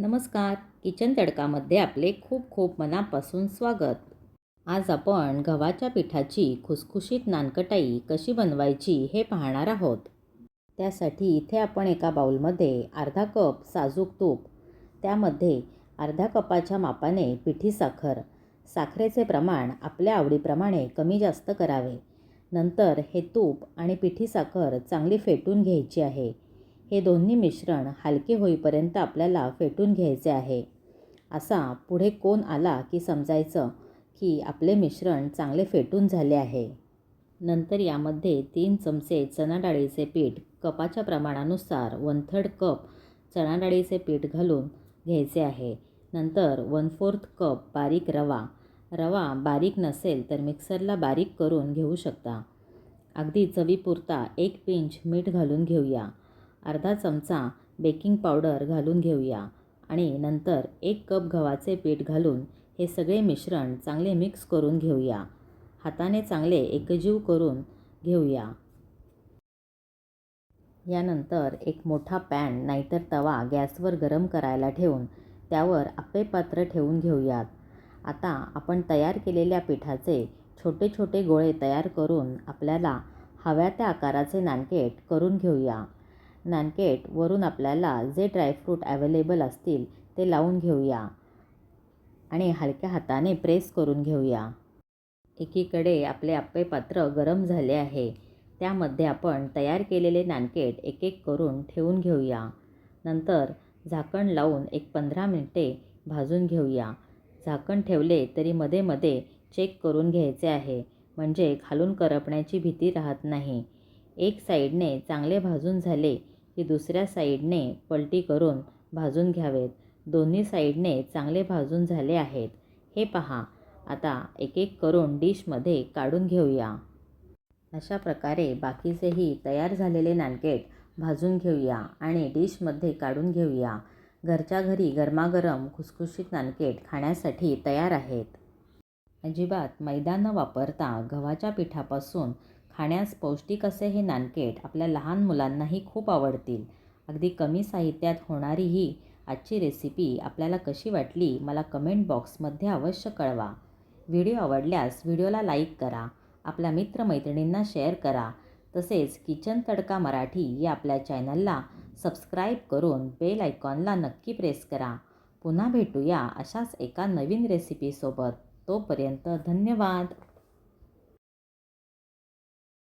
नमस्कार. किचन तडकामध्ये आपले खूप खूप मनापासून स्वागत. आज आपण गव्हाच्या पिठाची खुसखुशीत नानकटाई कशी बनवायची हे पाहणार आहोत. त्यासाठी इथे आपण एका बाऊलमध्ये अर्धा कप साजूक तूप त्यामध्ये अर्धा कपाच्या मापाने पिठी साखर साखरेचे प्रमाण आपल्या आवडीप्रमाणे कमी जास्त करावे. नंतर हे तूप आणि पिठी साखर चांगली फेटून घ्यायची आहे. हे दोन्ही मिश्रण हलके होईपर्यंत आपल्याला फेटून घ्यायचे आहे. असा पुढे कोण आला की समजायचं की आपले मिश्रण चांगले फेटून झाले आहे. नंतर यामध्ये तीन चमचे चणा डाळीचे पीठ कपाच्या प्रमाणानुसार वन थर्ड कप चणा डाळीचे पीठ घालून घ्यायचे आहे. नंतर वन फोर्थ कप बारीक रवा. रवा बारीक नसेल तर मिक्सरला बारीक करून घेऊ शकता. अगदी चवीपुरता एक पिंच मीठ घालून घेऊया. अर्धा चमचा बेकिंग पावडर घालून घेऊया आणि नंतर एक कप गव्हाचे पीठ घालून हे सगळे मिश्रण चांगले मिक्स करून घेऊया. हाताने चांगले एकजीव करून घेऊया. यानंतर एक मोठा पॅन नाहीतर तवा गॅसवर गरम करायला ठेवून त्यावर आप्पे पात्र ठेवून घेऊयात. आता आपण तयार केलेल्या पिठाचे छोटे छोटे गोळे तयार करून आपल्याला हव्या त्या आकाराचे नानकेट करून घेऊया. नानकेटवरून आपल्याला जे ड्रायफ्रूट ॲवेलेबल असतील ते लावून घेऊया. आणि हलक्या हाताने प्रेस करून घेऊया. एकीकडे आपले आप्पे पात्र गरम झाले आहे. त्यामध्ये आपण तयार केलेले नानकेट एक एक करून ठेवून घेऊया. नंतर झाकण लावून एक पंधरा मिनिटे भाजून घेऊया. झाकण ठेवले तरी मध्ये मध्ये चेक करून घ्यायचे आहे. म्हणजे खालून करपण्याची भीती राहत नाही. एक साईडने चांगले भाजून झाले की दुसऱ्या साईडने पलटी करून भाजून घ्यावेत. दोन्ही साईडने चांगले भाजून झाले आहेत. हे पहा. आता एक एक करून डिशमध्ये काढून घेऊया. अशा प्रकारे बाकीचेही तयार झालेले नानकेट भाजून घेऊया आणि डिशमध्ये काढून घेऊया. घरच्या घरी गरमागरम खुसखुशीत नानकेट खाण्यासाठी तयार आहेत. अजिबात मैदा न वापरता गव्हाच्या पिठापासून खाण्यास पौष्टिक असे हे नानकेट आपल्या लहान मुलांनाही खूप आवडतील. अगदी कमी साहित्यात होणारी ही आजची रेसिपी आपल्याला कशी वाटली मला कमेंट बॉक्समध्ये अवश्य कळवा. व्हिडिओ आवडल्यास व्हिडिओला लाईक करा आपल्या मित्रमैत्रिणींना शेअर करा. तसेच किचन तडका मराठी या आपल्या चॅनलला सबस्क्राईब करून बेल आयकॉनला नक्की प्रेस करा. पुन्हा भेटूया अशाच एका नवीन रेसिपीसोबत. तोपर्यंत धन्यवाद.